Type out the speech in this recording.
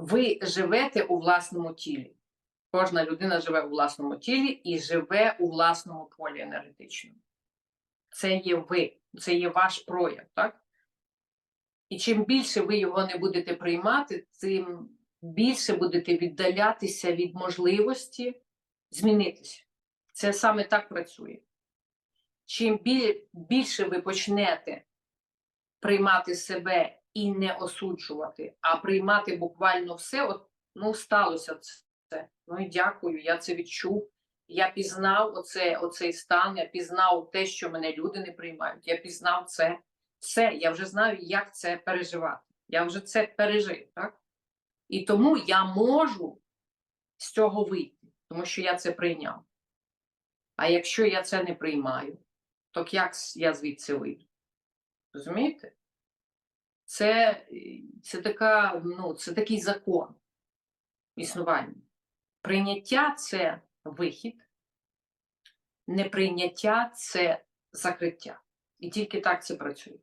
ви живете у власному тілі. Кожна людина живе у власному тілі і живе у власному полі енергетичному. Це є ви, це є ваш прояв, так? І чим більше ви його не будете приймати, тим більше будете віддалятися від можливості змінитися. Це саме так працює. Чим більше ви почнете приймати себе і не осуджувати, а приймати буквально все, от, ну, сталося це. Ну і дякую, я це відчув. Я пізнав оце, оцей стан, я пізнав те, що мене люди не приймають. Я пізнав це. Все, я вже знаю, як це переживати. Я вже це пережив, так? І тому я можу з цього вийти, тому що я це прийняв. А якщо я це не приймаю, то як я звідси вийду? Розумієте? Це, це, така, ну, це такий закон існування. Прийняття це вихід, неприйняття це закриття. І тільки так це працює.